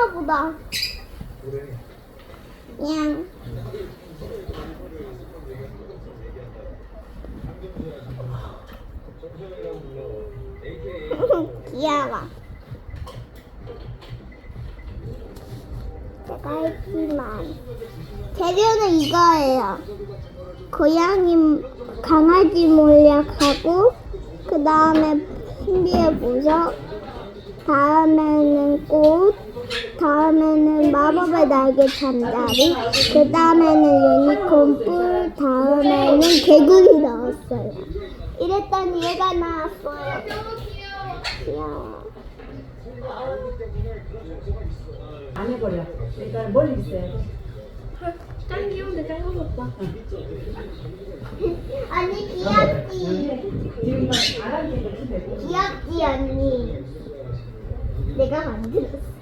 있나 보다. 그냥. 귀여워. 제가 했지만 재료는 이거예요. 고양이, 강아지 몰약하고 그 다음에 신비의 보석, 다음에는 꽃, 다음에는 마법의 날개 잠자리, 그 다음에는 유니콘 뿔, 다음에는 개구리 넣었어요. 이랬더니 얘가 나왔어요. 귀여워. 안 해버려. 일단 멀리 있어야 돼. 짱 귀여운데 짱 무섭다. 언니 귀엽지? 지금 귀엽지 언니? 내가 만들었어.